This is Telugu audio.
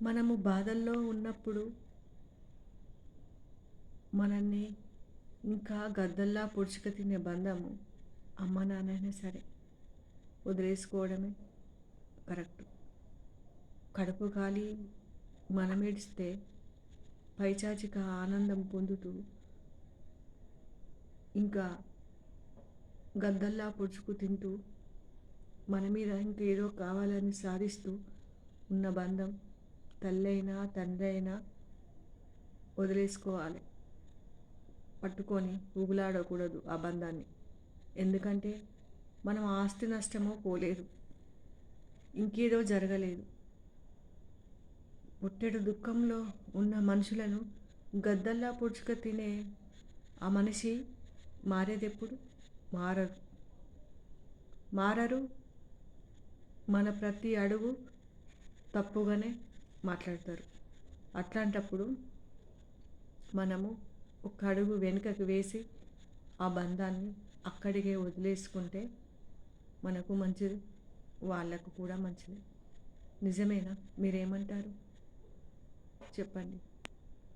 మనము బాధల్లో ఉన్నప్పుడు మనల్ని ఇంకా గద్దల్లా పొడుచుక తినే బంధము అమ్మ నాన్నైనా సరే వదిలేసుకోవడమే కరెక్ట్. కడుపు కాలి మనం ఏడిస్తే పైచాచిక ఆనందం పొందుతూ ఇంకా గద్దల్లా పొడుచుకు తింటూ మన మీద ఇంకేదో కావాలని సాధిస్తూ ఉన్న బంధం తల్లైనా తండ్రి అయినా వదిలేసుకోవాలి. పట్టుకొని ఊగులాడకూడదు ఆ బంధాన్ని. ఎందుకంటే మనం ఆస్తి నష్టమో పోలేదు. ఇంకేదో జరగలేదు. పుట్టెడు దుఃఖంలో ఉన్న మనుషులను గద్దల్లా పొడుచుక తినే ఆ మనిషి మారేదెప్పుడు? మారరు. మారరు మన ప్రతి అడుగు తప్పుగానే మాట్లాడతారు. అట్లాంటప్పుడు మనము ఒక అడుగు వెనుకకు వేసి ఆ బంధాన్ని అక్కడికే వదిలేసుకుంటే మనకు మంచిది వాళ్ళకు కూడా మంచిది. నిజమేనా? మీరేమంటారు? చెప్పండి.